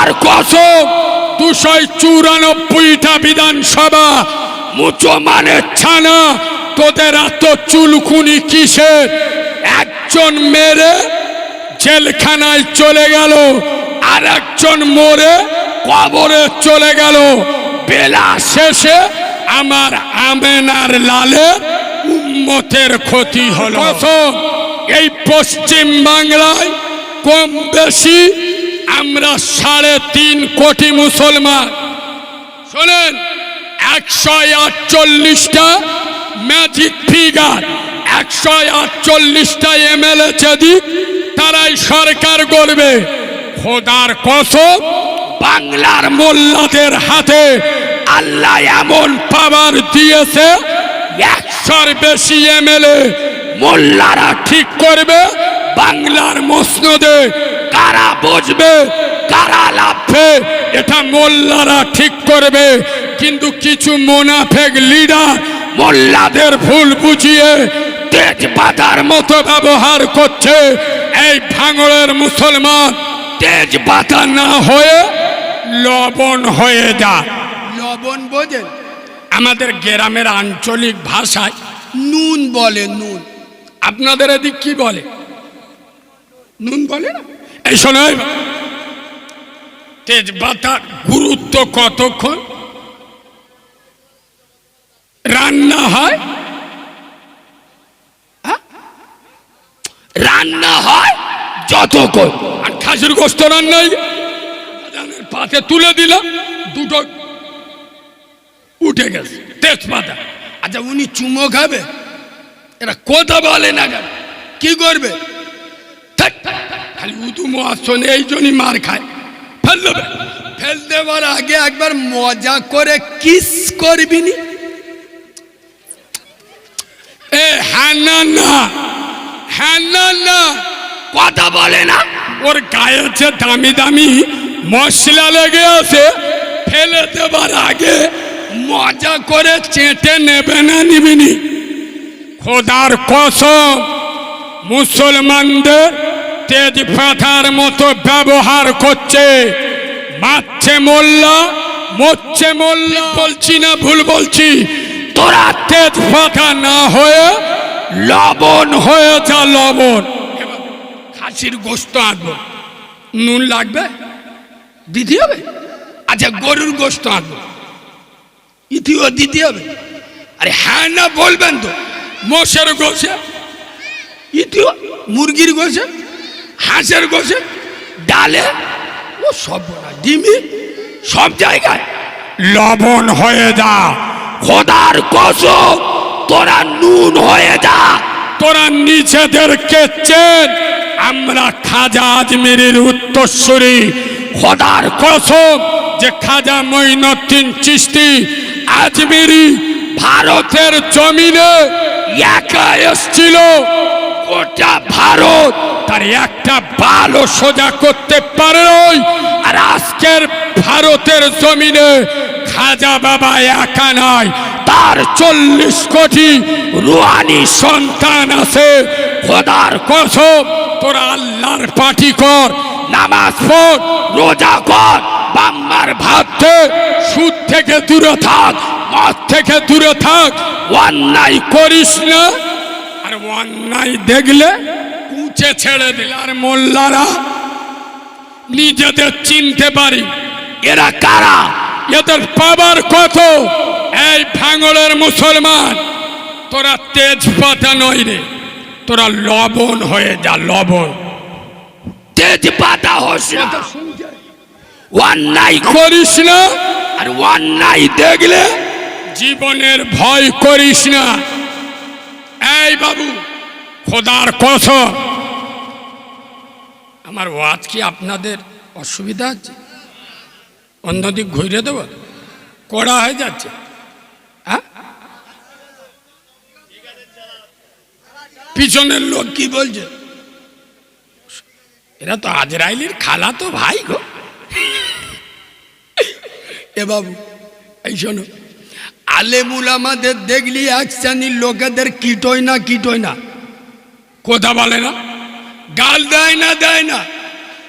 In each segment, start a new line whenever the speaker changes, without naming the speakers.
খোদার কসম দুশো চুরানব্বইটা বিধানসভা মুসলমানের ছানা তোদের এত চুলকুনি কিসে? একজন মেরে জেলখানায় চলে গেল আর একজন মরে কবরে চলে গেল। বেলা শেষে আমার আমেনার লালের উম্মতের ক্ষতি হলো। এই পশ্চিম বাংলায় কম বেশি আমরা সাড়ে তিন কোটি মুসলমান। শোনেন একশো আটচল্লিশটা ম্যাজিক ফিগার একশো আটচল্লিশটা এমএলএ যদি, তারাই সরকার করবে খোদার কসম, বাংলার মোল্লাদের হাতে আল্লাহ এমন পাওয়ার দিয়েছে, একশোর বেশি এমএলএ মোল্লারা ঠিক করবে, বাংলার মসনদে কারা বসবে কারা লাভবে? এটা মোল্লারা ঠিক করবে। কিন্তু কিছু মোনাফেক লিডার মোল্লাদের ভুল বুঝিয়ে তেজপাতার মতো ব্যবহার করছে। এই ভাঙড়ের মুসলমান তেজপাতা না হয়ে লবণ হয়ে যা।
লবণ বোঝেন?
আমাদের গ্রামের আঞ্চলিক ভাষায়
নুন বলে নুন।
আপনাদের এদিক কি বলে? নুন বলে না? শোনো। তেজপাতার গুরুত্ব কতক্ষণ? রান্না হয়? হ্যাঁ? রান্না হয় যতক্ষণ। আর খাসির গোস্ত রান্নাই পাতে তুলে দিলাম, দুটো উঠে গেছে তেজপাতা
আচ্ছা উনি চুমো খাবে?
এরা কথা বলে না
কি করবে?
খালি উদু মহাশনে এই জন্যই মার খায়। ফেল দেবে।
ফেল দেওয়ার আগে একবার মজা করে কিস করবি নি।
এ হ্যাঁ না না। হ্যাঁ না না। কথা বলে না। ওর গায়ে যে দামি দামি মশলা লেগে আছে। ফেলে দেবার আগে মজা করে চেটে নেবে না নিবিনি খোদার কসম, মুসলমানদের তেজপাতার মতো ব্যবহার করছে। মারছে মোল্লা মরছে মোল্লা বলছি না ভুল বলছি। তোরা তেজ তেজপাতা না হয়ে লবণ হয়ে যা লবণ। খাসির গোস্ত আনব। নুন লাগবে? দিতে হবে? আচ্ছা গরুর গোস্ত আনব। ইতিও দিতে হবে। আরে হ্যাঁ না বলবেন তো। মোষের গোসে ইতিও? মুরগির গোসে হাঁসের গোসে ডালে, ও সব ডিমি, সব জায়গায় লবণ হয়ে যা। খোদার কসম, তোরা নুন হয়ে যা। তোরা নিচেদেরকে চেন আমরা খাজা আজমিরের উত্তরসূরি। খোদার কসম, যে খাজা মঈনুদ্দিন চিস্তি আজমিরি ভারতের জমিনে একা এসছিল। গোটা ভারত। তার একটা বালও সোজা করতে পারে নাই। আর আজকের ভারতের জমিনে খাজা বাবা একা নয় তার চল্লিশ কোটি রুয়ানি সন্তান আছে। খোদার কসম, তোরা আল্লাহর পাটি কর, নামাজ পড়, রোজা কর, বাম্মার ভাত সুদ থেকে দূরে থাক, মদ থেকে দূরে থাক, অন্যায় করিস না। অন্যায় দেখলে কুচে ছেড়ে দিল। আর মোল্লারা নিজেদের চিনতে পারি। এরা কারা? এদের পাবার কত? এই ভাঙড়ের মুসলমান তোরা তেজপাতা নই রে তোরা লবণ হয়ে যা লবণ। তেজপাতা হোস না। অন্যায় করিস না। আর অন্যায় দেখলে জীবনের ভয় করিস না। এই বাবু, খোদার কসম। আমার ওয়াজ কি আপনাদের অসুবিধা আছে অন্যদিক ঘুরে দেব? কড়া হয়ে যাচ্ছে। হ্যাঁ? পিছনের লোক কি বলছে? এরা তো আজরাইলির খালা তো ভাই গো।
এ বাবু, এই শোনো। আলেমুল আমাদের দেখলি এক শ্রেণির লোকেদের কিটোয় না কিটোয় না।
কথা বলে না। গাল দেয় না দেয় না।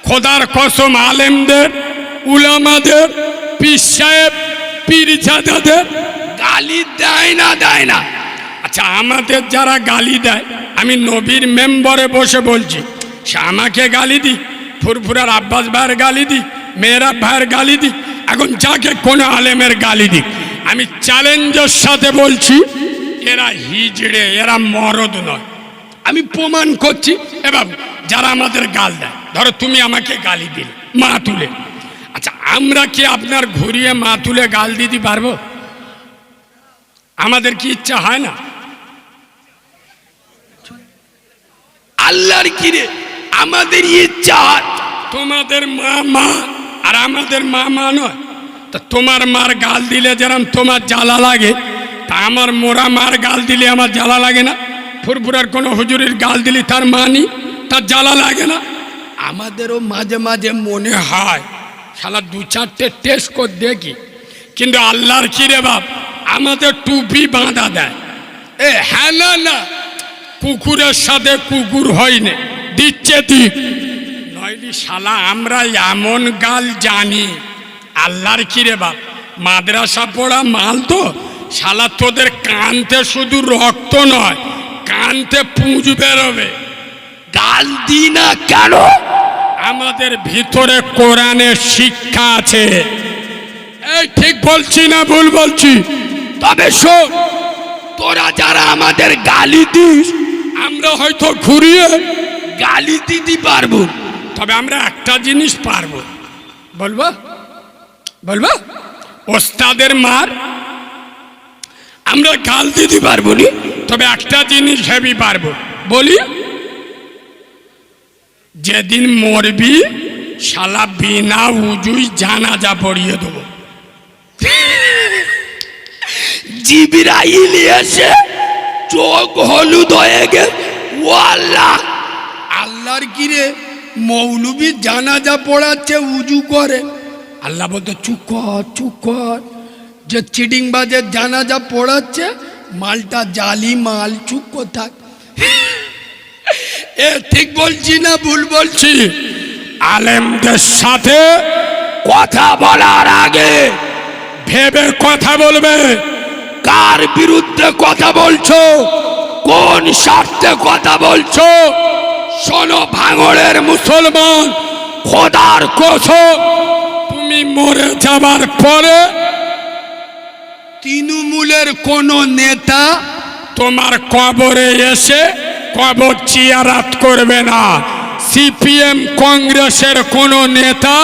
খোদার কসম আলেমদের, উলামাদের, পীর সাহেব পীরজাদাদের
গালি দেয় না দেয় না।
আচ্ছা আমাদের যারা গালি দেয়, আমি নবীর মেম্বরে বসে বলছি, সে আমাকে গালি দিই, ফুরফুরার আব্বাস ভাইয়ের গালি দিই, মেয়েরা ভাইয়ের গালি দিই, এখন যাকে কোনো আলেমের গালি দিই আমি চ্যালেঞ্জের সাথে বলছি এরা হিজড়ে এরা মরদ নয়। আমি প্রমাণ করছি এবার যারা আমাদের গাল দেয় ধরো তুমি আমাকে গালি দিলে মা তুলে। আচ্ছা আমরা কি আপনার ঘুরিয়ে মা তুলে গাল দিতে পারব? আমাদের কি ইচ্ছা হয় না?
আল্লাহর কিরে আমাদের ইচ্ছা
তোমাদের মা মা আর আমাদের মা মা নয়। তা তোমার মার গাল দিলে যেরকম তোমার জ্বালা লাগে, তা আমার মোরা মার গাল দিলে আমার জ্বালা লাগে না। ফুরফুরার কোনো হুজুরের গাল দিলে তার মানি তার জ্বালা লাগে না।
আমাদেরও মাঝে মাঝে মনে
হয়, শালা দু চারটে টেস্ট করে দেখি, কিন্তু আল্লাহর কি রে বাপ, আমাদের টুপি বাঁধা দেয়। এ হ্যাঁ না না, কুকুরের সাথে কুকুর হয়নি দিচ্ছে দিক নইলি শালা আমরা এমন গাল জানি। আল্লাহর কি রে বাপ? মাদ্রাসা পড়া মাল তো। শালা, তোদের কানতে শুধু রক্ত নয়, কানতে পুঁজ বেরোবে।
গাল দি না কেন?
আমাদের ভিতরে কোরআনের শিক্ষা আছে। এই ঠিক বলছি না ভুল বলছি?
তবে শোন, তোরা যারা আমাদের গালি দিস,
আমরা হয়তো ঘুরিয়ে
গালি দিতে পারব।
তবে আমরা একটা জিনিস পারব। বলব? বলব? ওস্তাদের মার আমরা গাল দিতে পারব নি, তবে একটা জিনিস হেবি পারব। বলি, যেদিন মরবি, শালা বিনা উজুই জানাজা পড়িয়ে দেবো।
জিবিরাইল এসে চোখ হলুদ হয়ে গে আল্লাহ আল্লাহর কিরে, মৌলবি জানাজা পড়াচ্ছে, উজু করে। আল্লাহ বলতো, চুপ কর চুপ কর। যে চিডিং বাজের জানাজা পড়াচ্ছে, মালটা জালি মাল, চুপ থাক। এ ঠিক বলছি না, ভুল বলছি?
আলেমদের সাথে
কথা বলার আগে
ভেবে কথা বলবে।
কার বিরুদ্ধে কথা বলছো? কোন স্বার্থে কথা বলছো? শোনো, ভাঙড়ের মুসলমান খোদার
কসম তুমি মরে যাবার পরে
তৃণমূলের কোন নেতা
তোমার কবরে এসে কবর চিয়ারাত করবে না। সিপিএম কংগ্রেসের কোন নেতা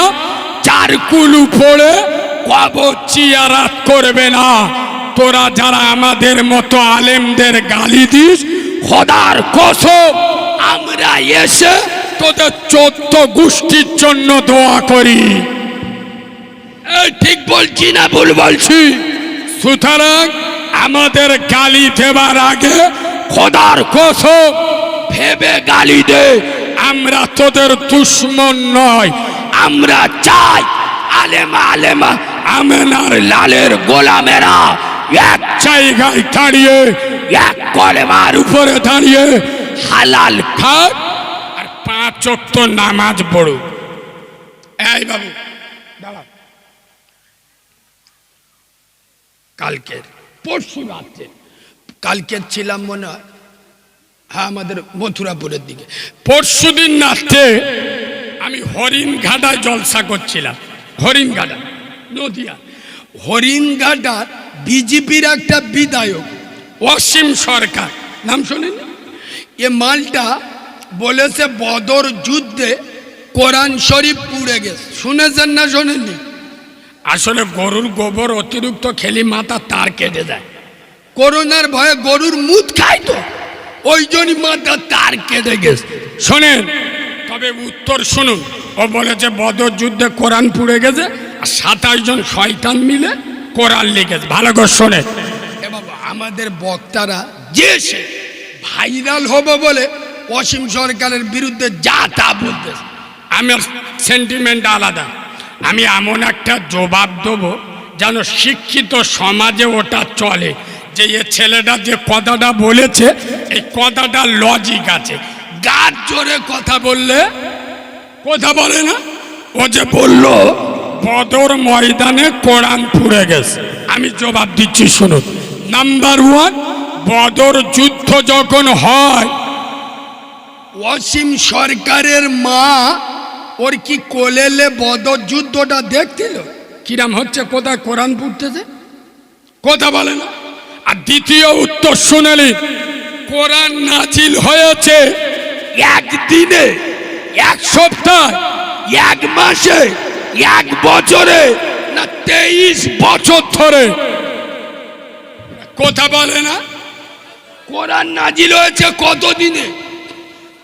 চারকুলু পড়ে কবর চিয়ারাত করবে না। তোরা যারা আমাদের মতো আলেমদের গালি দিস
খোদার
কসম
আমরা এসে
তোদের চোদ্দ গোষ্ঠীর জন্য দোয়া করি।
ঠিক বলছি না ভুল বলছি?
সুতরাং আমাদের গালি দেবার আগে
খোদার
কসম
ভেবে গালি দে।
আমরা তোদের দুশ্মন নয়
আমরা চাই আলেমা আলেমা আমেনার লালের গোলামেরা এক
জায়গায় দাঁড়িয়ে
এক কলেমার উপর
উপরে দাঁড়িয়ে
হালাল
থাক আর পাঁচ নামাজ পড়ুক এই বাবু
কালকের, পরশু রাত্রে। কালকের ছিলাম মনে হয় হ্যাঁ আমাদের মথুরাপুরের দিকে।
পরশুদিন রাত্রে আমি হরিণ ঘাটায় জলসা করছিলাম হরিণ ঘাটা নদিয়া।
হরিণঘাটার বিজেপির একটা বিধায়ক,
অসীম সরকার। নাম শোনেন
এ মালটা বলেছে বদর যুদ্ধে কোরআন শরীফ পুড়ে গেছে। শুনেছেন না, শোনেননি?
আসলে গরুর গোবর অতিরিক্ত খেলি মাথা তার কেটে যায়।
করোনার ভয়ে গরুর মুখ খায় তো। ওই জন্যই মাথা তার কেটে গেছে।
শোনেন তবে উত্তর শুনুন। ও বলেছে বদর যুদ্ধে কোরআন পুড়ে গেছে আর সাতাশ জন শয়তান মিলে কোরআন লিখেছে। ভালো করে শোনে
এ বাবা আমাদের বক্তারা যে সে ভাইরাল হবে বলে অসীম সরকারের বিরুদ্ধে যা তা বলতেছে।
আমার সেন্টিমেন্ট আলাদা। আমি এমন একটা জবাব দেবো যেন শিক্ষিত সমাজে ওটা চলে। যে এ ছেলেটা যে কথাটা বলেছে, এই কথাটা লজিক আছে। গাছ জোরে কথা বললে কথা বলে না? ও যে বলল, বদর ময়দানে কোরআন পুড়ে গেছে। আমি জবাব দিচ্ছি, শুনুন। নাম্বার ওয়ান, বদর যুদ্ধ যখন হয়,
অসীম সরকারের মা ওর কি কোলেলে বদর যুদ্ধটা দেখছিল?
কিরাম হচ্ছে কোথায় কোরআন পড়তেছে? কথা বলে না। আর দ্বিতীয় উত্তর শুনেলি, কোরআন নাজিল হয়েছে
একদিনে,
এক সপ্তাহ,
এক মাসে, এক বছরে,
না তেইশ বছর ধরে। কথা বলে না।
কোরআন নাজিল হয়েছে কত দিনে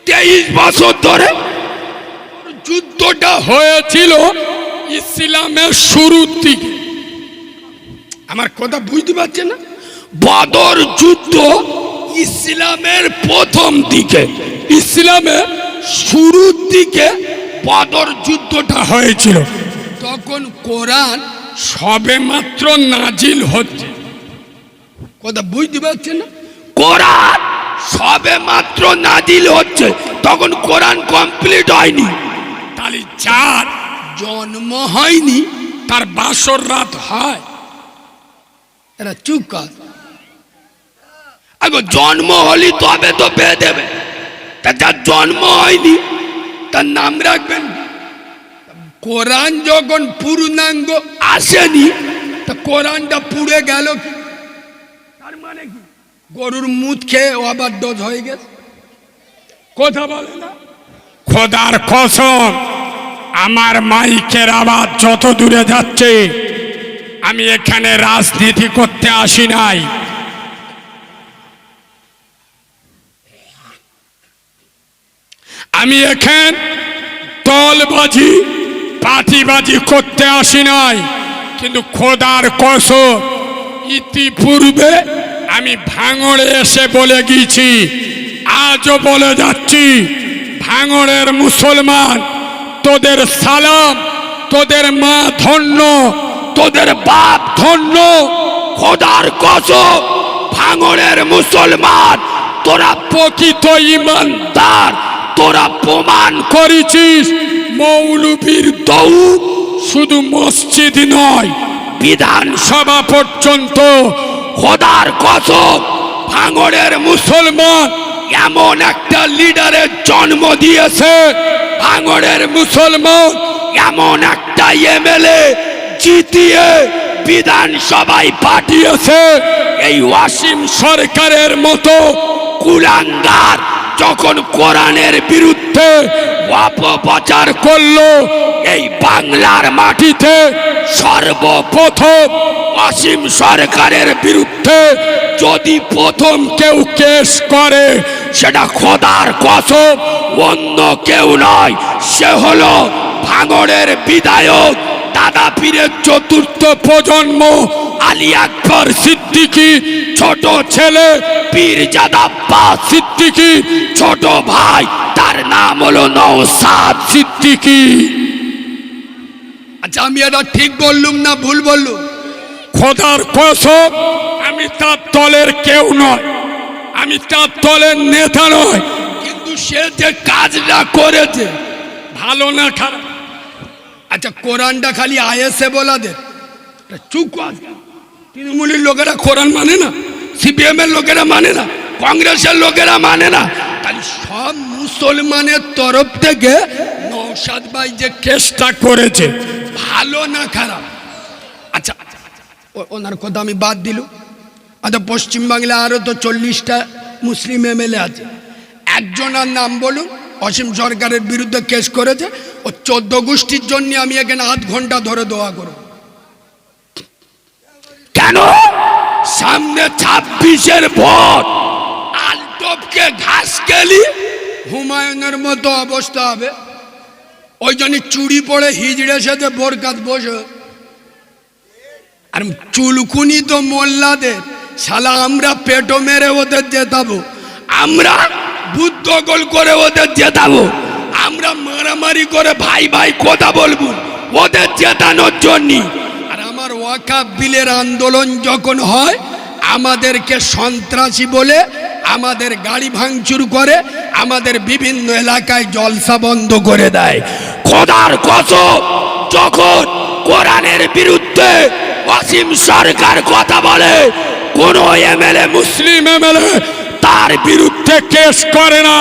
তেইশ বছর ধরে।
যুদ্ধটা হয়েছিল ইসলামের শুরুর দিকে। আমার কথা বুঝতে পারছে না?
বদর যুদ্ধ ইসলামের প্রথম দিকে।
ইসলামের
শুরুর দিকে বদর যুদ্ধটা
হয়েছিল।
তখন কোরআন
সবে মাত্র নাজিল হচ্ছে।
কথা বুঝতে পারছে না? কোরআন সবে মাত্র নাজিল হচ্ছে। তখন কোরআন কমপ্লিট হয়নি।
তাহলে যার
জন্ম হয়নি,
তার বাসর রাত হয়।
এরা চুপ কর। জন্ম হলি তবে তো পেয়ে দেবে। তা যার জন্ম হয়নি, তার নাম রাখবেন কোরআন যখন পূর্ণাঙ্গ আসেনি, তা কোরআনটা পুড়ে গেল তার মানে কি? গরুর মুখ খেয়ে ডোজ হয়ে গেছে।
কথা বলে না? খোদার কসম, আমার মাইকের আওয়াজ যত দূরে যাচ্ছে, আমি এখানে রাজনীতি করতে আসি নাই। আমি এখান দলবাজি পার্টিবাজি করতে আসি নাই, কিন্তু খোদার কসম, ইতিপূর্বে আমি ভাঙড়ে এসে বলে গিয়েছি, আজও বলে যাচ্ছি ভাঙড়ের মুসলমান, তোদের সালাম, তোদের মা ধন্য,
তোদের বাপ
ধন্য,
খোদার কসম, ভাঙড়ের মুসলমান, তোরা
প্রকৃত ইমান
তার প্রমাণ
করেছিস মৌলবীর দৌড় শুধু মসজিদ নয়, বিধানসভা পর্যন্ত,
খোদার কসম, ভাঙড়ের মুসলমান এমন একটা লিডারের জন্ম দিয়েছে ভাঙড়ের মুসলমান, এমন একটা এমএলএ জিতিয়ে বিধানসভায় পাঠিয়েছে। এই ওয়াসিম
সরকারের মতো
কুলাঙ্গার যখন কোরআনের বিরুদ্ধে অপপ্রচার
করল,
এই বাংলার মাটিতে সর্বপ্রথম অসীম সরকারের বিরুদ্ধে যদি প্রথম কেউ কেস করে, সেটা খোদার কসম, অন্য কেউ নয়, সে হলো ভাঙড়ের বিধায়ক দাদা পীরের চতুর্থ প্রজন্ম আলী আকবর সিদ্দিকী ছোট ছেলে পীরজাদা আব্বাস সিদ্দিকী ছোট ভাই তার নাম হলো নৌসাদ
সিদ্দিকি।
আচ্ছা আমি এটা ঠিক বললুম না ভুল বললুম?
খোদার কসম আমি তার দলের কেউ নয়। আমি তার দলের নেতা নয়।
কিন্তু সে যে কাজটা করেছে
ভালো না খারাপ।
আচ্ছা কোরআনটা খালি আয়েসে চুপ কর। তৃণমূলের লোকেরা কোরআন মানে না, সিপিএম এর লোকেরা মানে না, কংগ্রেসের লোকেরা মানে না। তাহলে সব মুসলমানের তরফ থেকে নৌসাদ ভাই যে
চেষ্টা করেছে,
ভালো না খারাপ? আচ্ছা ওনার কথা আমি বাদ দিল আচ্ছা পশ্চিমবাংলায় আরও তো চল্লিশটা মুসলিম এমএলএ আছে। একজনের নাম বলুন। অসীম সরকারের বিরুদ্ধে কেস করেছে ও চোদ্দ গোষ্ঠীর জন্য আমি এখানে আধ ঘণ্টা ধরে দোয়া করব। কেন? সামনে ছাব্বিশের ভোট। আলটপকে ঘাস গেলি হুমায়ুনের মতো অবস্থা হবে। ওই জন্য চুড়ি পড়ে হিজড়ে সাথে বোরকাত বসে। আর চুলকুনি তো মোল্লাদের। শালা আমরা পেটো মেরে ওদের জেতাবো। আমরা বুদ্ধ গোল করে ওদের জেতাবো। আমরা মারামারি করে ভাই ভাই কথা বলব, ওদের জেতানোর জন্য। আর আমার ওয়াকাব বিলের আন্দোলন যখন হয়, আমাদেরকে সন্ত্রাসী বলে আমাদের গাড়ি ভাঙচুর করে আমাদের বিভিন্ন এলাকায় জলসা বন্ধ করে দেয়। খোদার কসম, যখন কোরআনের বিরুদ্ধে অসীম সরকার কথা বলে, কোন এমএলএ, মুসলিম এমএলএ তার বিরুদ্ধে কেস করে না।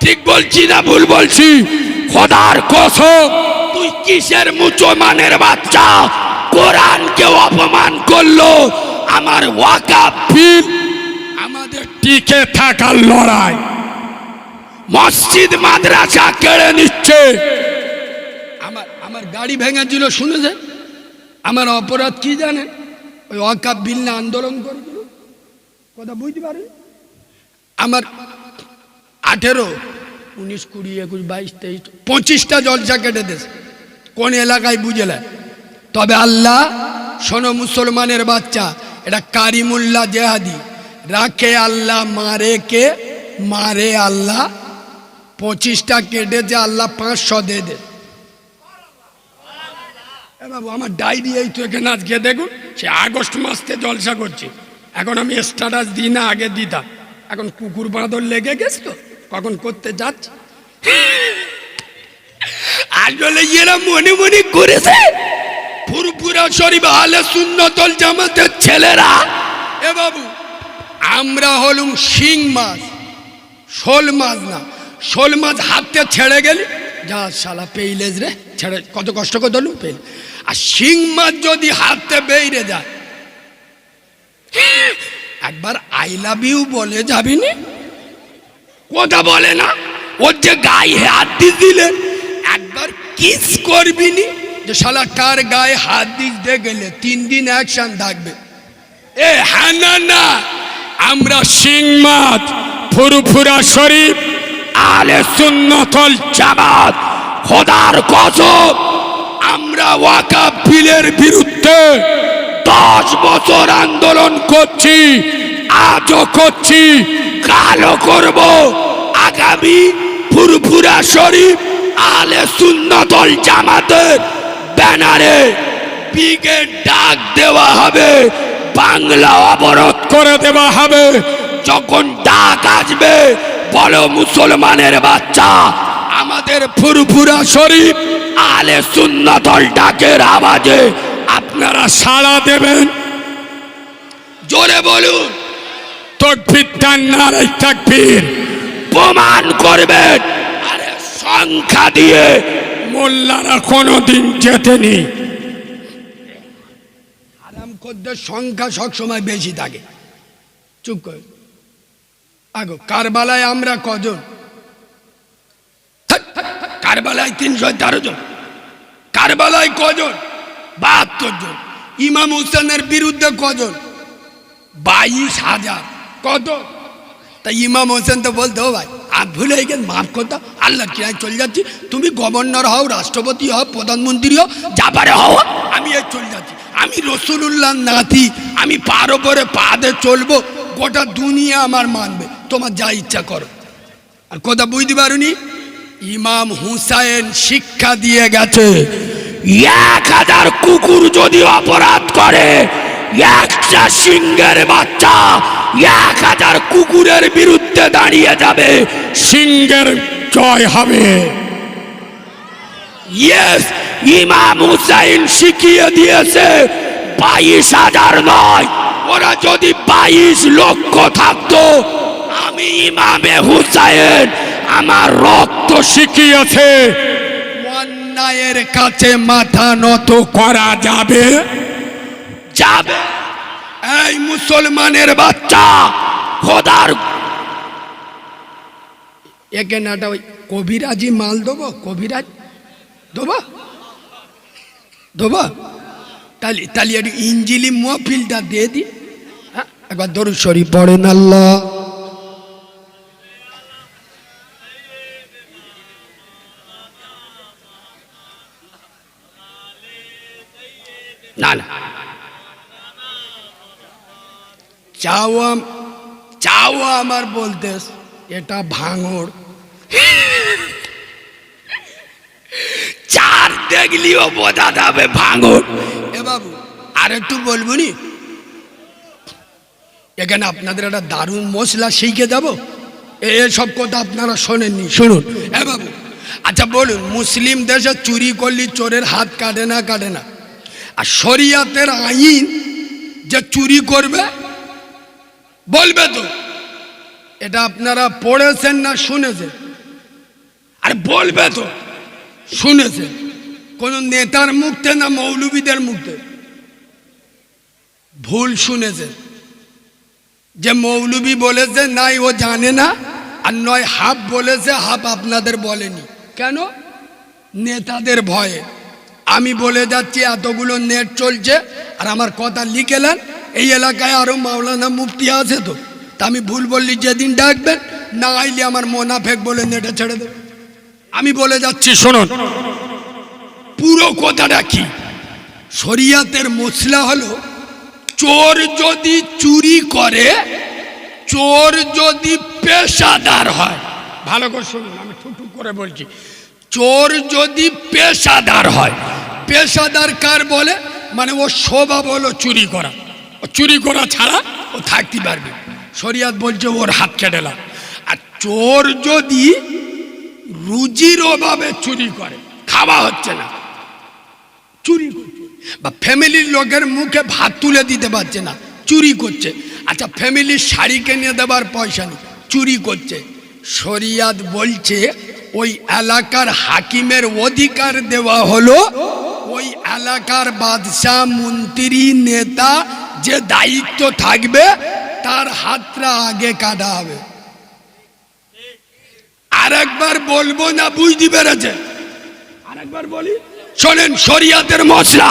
ঠিক বলছি না ভুল বলছি। খোদার কসম। তুই কিসের মুসলমানের বাচ্চা? কোরআনকে অপমান করল। আমার ওয়াকা
ফির আমাদের টিকে থাকার লড়াই।
মসজিদ মাদ্রাসা কেড়ে নিচ্ছে। আমার আমার গাড়ি ভেঙেছিল শুনেছে আমার অপরাধ কি জানেন? ওই অকাপ বিল্লা আন্দোলন করেছিল কথা বুঝতে পারেন আমার আঠেরো, উনিশ, কুড়ি, একুশ, বাইশ, তেইশ, পঁচিশটা জলসা কেটে দিয়েছে। কোন এলাকায় বুঝেলে তবে আল্লাহ শোনো মুসলমানের বাচ্চা, এটা কারিমুল্লাহ জেহাদি। রাখে আল্লাহ, মারে কে? মারে আল্লাহ। পঁচিশটা কেটেছে আল্লাহ পাঁচশো দে। দে বাবু, আমার ডায়েরি এই তো এখানে আজকে, দেখুন, সে আগস্ট মাস থেকে জলসা করছি। এখন আমি স্ট্যাটাস দিই না, আগে দিতাম এখন কুকুর বাঁদর লেগে গেছে তো, কখন করতে যাচ্ছি? আসলে এরা মনে মনে করেছে, ফুরফুরা শরীফ আলে সুন্নতল জামাতের ছেলেরা, এ বাবু, আমরা হলুম শিং মাছ, শোল মাছ না, শোল মাছ হাতে ছেড়ে গেলি, যা শালা পেইলেজ রে, ছেড়ে, কত কষ্ট করে ধরলুম পেইল। আর শিং মাছ যদি হাতে বেইরে যায় একবার আই লাভ ইউ বলে যাবিনি? কথা বলে না। ওর যে গায়ে হাত দিয়ে দিলে, একবার কিস করবি নি যে শালা কার গায়ে হাত দিস দে গেলে তিন দিন অ্যাকশন থাকবে। এ হ্যাঁ না
আমরা সিং মাছ, ফুরফুরা শরীফ,
আলে সুন্নতল জামাত, খোদার কসম। আমরা ওয়াকাফ বিলের বিরুদ্ধে দশ বছর আন্দোলন করছি, আজও করছি, কালও করব। আগামী ফুরফুরা শরীফ আলে সুন্নতল জামাতের ব্যানারে ব্রিগেড ডাক দেওয়া হবে, বাংলা অবরোধ
করে দেওয়া হবে।
যখন ডাক আসবে, বলো মুসলমানের বাচ্চা, আমাদের ফুরফুরা শরীফ আলে সুন্নতল ডাকের আওয়াজে আপনারা
সাড়া দেবেন।
জোরে বলুন।
তকবির তার নারাই তাকবীর।
প্রমাণ করবেন। আরে সংখ্যা দিয়ে।
মোল্লারা কোনোদিন জেতেনি।
আরাম খদ্দের সংখ্যা সবসময় বেশি থাকে। চুপ কর। আগো কারবালায় আমরা কজন? কারবালায় তিনশো তেরো জন। কারবালায় কজন? বাহাত্তর জন। ইমাম হুসেনের বিরুদ্ধে কজন? বাইশ হাজার। কত? তা ইমাম হোসেন তো বলতে ও ভাই, আর ভুলে গেন মাফ করতো আল্লাহ কিরায় চলে যাচ্ছি। তুমি গভর্নর হও, রাষ্ট্রপতি হও, প্রধানমন্ত্রী হও যাবারে হও, আমি এই চলে যাচ্ছি। আমি রসুলুল্লাহ নাতি, আমি পার ওপরে পা দিয়ে চলবো, গোটা দুনিয়া আমার মানবে, তোমার যা ইচ্ছা করো। আর কথা বুঝতে পারুনি? ইমাম হুসাইন শিক্ষা দিয়ে গেছে। এক হাজার কুকুর যদি অপরাধ করে, একটা সিংহের বাচ্চা এক হাজার কুকুরের বিরুদ্ধে দাঁড়িয়ে যাবে,
সিংহের জয় হবে।
ইয়েস ইমাম হুসাইন শিখিয়ে দিয়েছে, বাইশ হাজার নয়। ওরা যদি বাইশ লক্ষ থাকতো, আমি ইমামে হুসাইন আমার রক্ত
শিখিয়েছে।
অন্যায়ের কাছে মাথা নত
করা যাবে?
যাবে। এই মুসলমানের বাচ্চা খোদার একে নাটা ওই কবিরাজি মাল দেবো? কবিরাজ দেবো? দেবো? তাহলে তাহলে একটু ইঞ্জিলি মফিলটা দিয়ে দি হ্যাঁ, একবার দরুদ শরীফ পড়েন আল্লাহ। না না চাও চাও আমার বলতে এটা ভাঙড়। চার দেখলিও বোঝা যাবে ভাঙড়। এ বাবু আর একটু বলব নি? এখানে আপনাদের একটা দারুণ মশলা শিখে যাব। এসব কথা আপনারা শোনেননি শুনুন। এ বাবু আচ্ছা বলুন মুসলিম দেশে চুরি করলে চোরের হাত কাটে না কাটে না? আর শরিয়াতের আইন যে চুরি করবে, বলবে তো, এটা আপনারা পড়েছেন না শুনেছেন? আর বলবে তো, শুনেছেন? কোন নেতার মুখতে না মৌলবীদের মুখতে? ভুল শুনেছেন। যে মৌলবী বলেছে, নাই, ও জানে না, আর নয়, হাফ বলেছে, হাফ আপনাদের বলেনি। কেন? নেতাদের ভয়ে। আমি বলে যাচ্ছি, এতগুলো নেট চলছে, আর আমার কথা লিখেলেন এই এলাকায় আরও মাওলানা মুফতি আছে তো, তা আমি ভুল বললি, যেদিন ডাকবেন, না আইলে আমার মোনাফেক বলে নেটে ছেড়ে দেবে। আমি বলে যাচ্ছি, শুনুন, পুরো কথাটা কি? শরিয়াতের মশলা হলো, চোর যদি চুরি করে, চোর যদি পেশাদার হয়, ভালো করে শুনুন, আমি ঠুকঠুক করে বলছি, চোর যদি পেশাদার হয় পেশাদার কার বলে? মানে ও শোভা বলো, চুরি করা। ও চুরি করা ছাড়া ও থাকতে পারবে। শরিয়াত বলছে, ওর হাত কেটেলা আর চোর যদি রুজির অভাবে চুরি করে, খাওয়া হচ্ছে না। চুরি করছে। বা ফ্যামিলির লোকের মুখে ভাত তুলে দিতে পারছে না, চুরি করছে। আচ্ছা ফ্যামিলির শাড়ি কিনে দেবার পয়সা নেই, চুরি করছে। শরিয়াত বলছে, ওই এলাকার হাকিমের অধিকার দেওয়া হলো ওই এলাকার বাদশাহ মন্ত্রী নেতা যে দায়িত্ব থাকবে, তার হাতটা আগে কাটা হবে। আর একবার বলব না, বুঝতে পেরেছে? আরেকবার বলি, শোনেন, শরিয়াতের মশলা।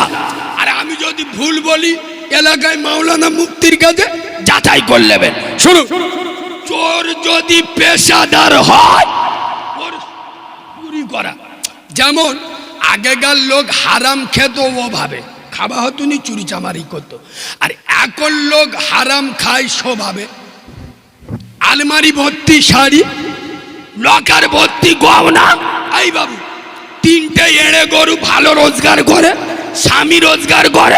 আর আমি যদি ভুল বলি, এলাকায় মাওলানা মুক্তির কাছে যাচাই করে নেবেন। শুনুন। চোর যদি পেশাদার হয় করা। যেমন আগেকার লোক হারাম খেত ওভাবে ভাবে। খাওয়া হতো নি, চুরি চামারি করতো। আর এখন লোক হারাম খায় সোভাবে আলমারি ভর্তি শাড়ি, লকার ভর্তি গহনা। এই বাবু, তিনটে এড়ে গরু ভালো রোজগার করে, স্বামী রোজগার করে।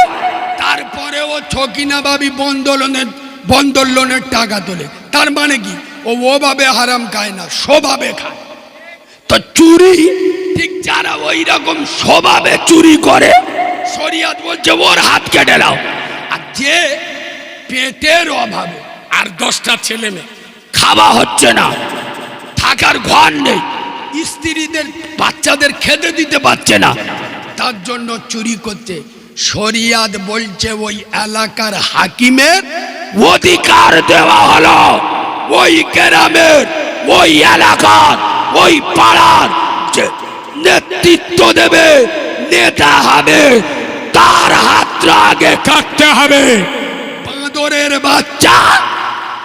তারপরে ও ছকিনা বাবি বন্দোলনের বন্দর লোনের টাকা তোলে। তার মানে কি? ও ওভাবে হারাম খায় না সোভাবে খায়। তো চুরি ঠিক যারা ওই রকম স্বভাবে চুরি করে, শরিয়াত বলছে, ওর হাত কেটে নাও। আর যে পেটের অভাবে,
আর দশটা ছেলে মেয়ে,
খাওয়া হচ্ছে না, থাকার ঘর নেই, স্ত্রীদের, বাচ্চাদের খেতে দিতে পারছে না, তার জন্য চুরি করছে। শরিয়াত বলছে, ওই এলাকার হাকিমের অধিকার দেওয়া হলো। ওই গ্রামের, ওই এলাকার, ওই পাড়ার নেতৃত্ব দেবে, নেতা হবে, তার হাতটা আগে
কাটতে হবে।
বাঁদরের বাচ্চা,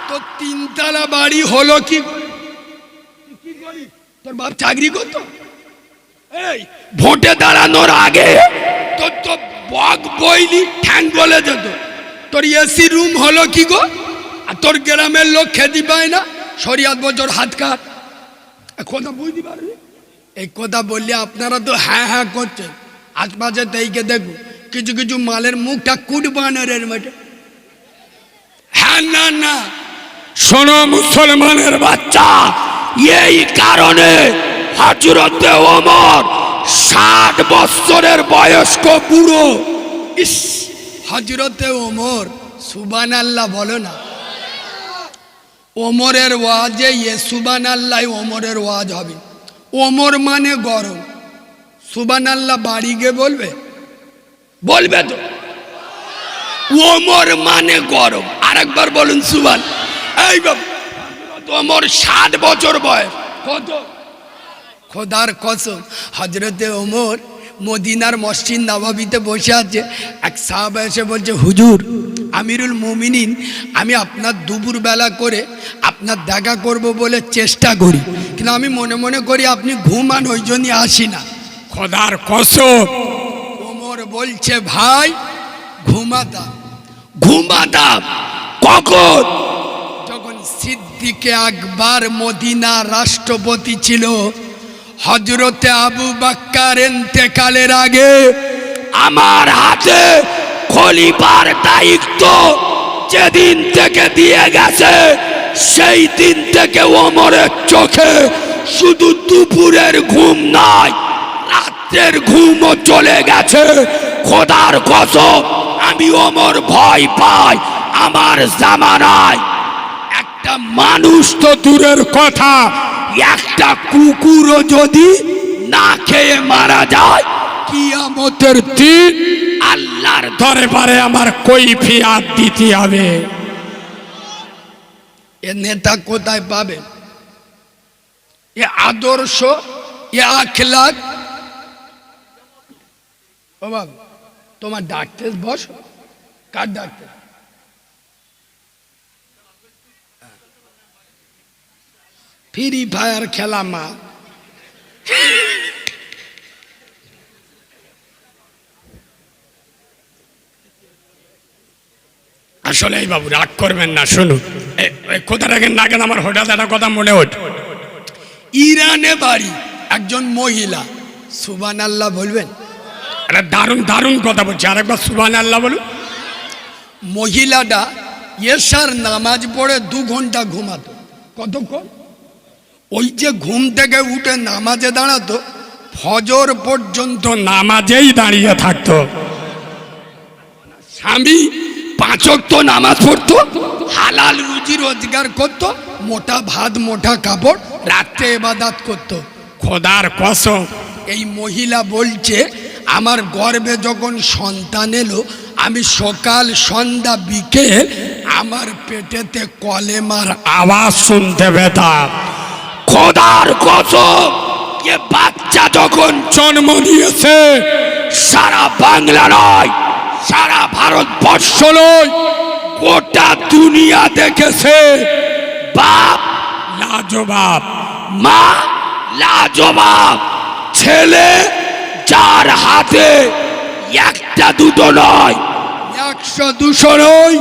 তো তিনতলা বাড়ি হলো কি? তোর বাপ চাকরি করতো? এই, ভোটে দাঁড়ানোর আগে তোর তো বক বইলি ঠ্যাং বলে যেত। তোর এসি রুম হলো কি গো? আর তোর গ্রামের লোক খেতে পায় না? শরিয়াত বছর হাত কাট। এ কথা বুঝতে পারবি এই কথা বললে আপনারা তো হ্যাঁ হ্যাঁ করছেন। আশপাশে তেইকে দেখুন কিছু কিছু মালের মুখটা কুট বানরের মধ্যে হ্যাঁ না না।
শোনো মুসলমানের
বাচ্চা, এই কারণে হজরতে ওমর ষাট বৎসরের বয়স্ক বুড়ো। ইস হজরতে ওমর সুবান আল্লাহ বলো না। ওমরের ওয়াজে ইয়ে সুবান আল্লাহ ওমরের ওয়াজ হবে। ওমর মানে গরম। সুবান আল্লাহ বাড়ি গিয়ে বলবে? বলবে তো। ওমর মানে গরম। আরেকবার বলুন সুবান এই তোমার ষাট বছর বয়স। কত? খোদার কসম হজরতে ওমর মদিনার মসজিদ নবাবিতে বসে আছে। এক সাহাব এসে বলছে, হুজুর আমিরুল মুমিনিন আমি আপনার দুপুর বেলা করে আপনার দেখা করব বলে চেষ্টা করি। কিন্তু আমি মনে মনে করি আপনি ঘুমান ওই জন্যই আসি না।
খোদার কসম।
ওমর বলছে ভাই ঘুমাতাম ঘুমাতাম কখন? যখন সিদ্দিকে আকবর মদিনা রাষ্ট্রপতি ছিল হজরতে আবু বাক্কার এন্তেকালের আগে আমার হাতে খলিফার দায়িত্ব যেদিন থেকে দিয়ে গেছে, সেই দিন থেকে ওমরের চোখে শুধু দুপুরের ঘুম নাই, রাত্রের ঘুমও চলে গেছে। খোদার কসম, আমি ওমর ভয় পাই, আমার জামানায়। একটা মানুষ
তো দূরের কথা,
একটা কুকুরও যদি না খেয়ে মারা যায়, কিয়ামতের
দিন
আল্লাহর
দরবারে আমার কৈফিয়াত দিতে হবে।
এ নেতা কোথায় পাবে? এ আদর্শ এ আখলাক? ও বাবা তোমার ডাকতে বস? কার ডাকতে ফ্রি ফায়ার খেলা মা
আসলে এই বাবু রাগ করবেন না শুনুন। কেন না কেন আমার হঠাৎ একটা কথা মনে ওঠ?
ইরানে বাড়ি একজন মহিলা। সুবান আল্লাহ বলবেন?
একটা দারুণ দারুণ কথা বলছি। আরেকবার সুবান আল্লাহ বলুন।
মহিলাটা এশার নামাজ পড়ে দু ঘণ্টা ঘুমাতো। কতক্ষণ? ওই যে ঘুম থেকে উঠে নামাজে দাঁড়াতো ফজর পর্যন্ত
নামাজেই দাঁড়িয়ে থাকতো।
স্বামী পাঁচক তো নামাজ পড়তো হালাল রুজি রোজগার করতো মোটা ভাত মোটা কাপড় রাত্রে এবাদাত করতো।
খোদার কসম।
এই মহিলা বলছে আমার গর্বে যখন সন্তান এলো আমি সকাল সন্ধ্যা বিকেল আমার পেটেতে কলেমার
আওয়াজ শুনতে পেতাম।
খোদার কসম বাচ্চা যখন
জন্ম নিয়েছে
সারা বাংলা নয় সারা ভারতবর্ষ নয়, গোটা দুনিয়া দেখেছে। বাপ,
লাজবাব।
মা, লাজবাব। ছেলে, যার হাতে একটা দুটো নয়, একশো দুশো নয়,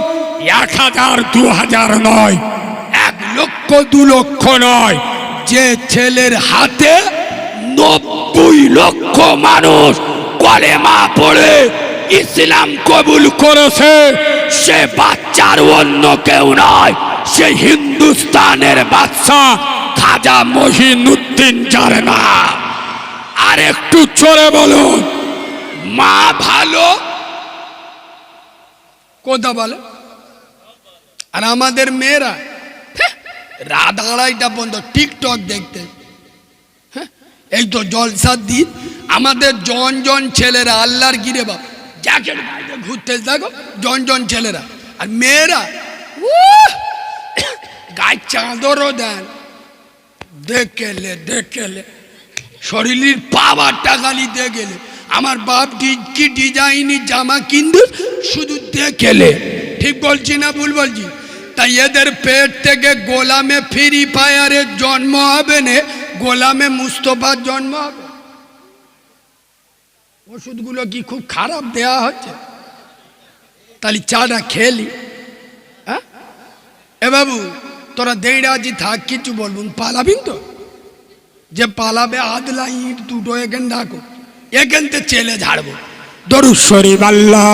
এক হাজার দু হাজার নয়,
এক লক্ষ দু লক্ষ নয়। যে ছেলের হাতে নব্বই লক্ষ মানুষ কলেমা পড়ে ইসলাম কবুল
করেছে,
সে বাচ্চার অন্য কেউ নয়, সে হিন্দুস্তানের বাচ্চা খাজা মহিনুদ্দিন যার না আর একটু চড়ে বলুন, মা ভালো? কোথা বলে? আর আমাদের মেয়েরা রাত আড়াইটা পর্যন্ত টিকটক দেখতে। এই তো জলসার দিন, আমাদের জন জন ছেলেরা আল্লাহর গিরে বাপ জ্যাকেট গাড়িতে ঘুরতে দেখো জন জন ছেলেরা। আর মেয়েরা গায়ে চাঁদরও দেন। দেখেলে দেখেলে শরীরের পাওয়ারটা খালি দেখেলে। আমার বাপ ডি- কি ডিজাইনি জামা কিনতে শুধু দেখেলে। ঠিক বলছি না ভুল বলছি? তাই এদের পেট থেকে গোলামে ফ্রি ফায়ারের জন্ম হবে না। গোলামে মুস্তফার জন্ম হবে। ওষুধগুলো কি খুব খারাপ দেয়া হচ্ছে? তাহলে চাটা খেলি হ্যাঁ? এ বাবু, তোরা দেড়া যে থাক, কিছু বলবুন পালাবি তো? যে পালাবে আদলা ইট দুটো এখান ডাকো। এখান থেকে চেলে ঝাড়বো।
দরুশ্বরী বাল্লা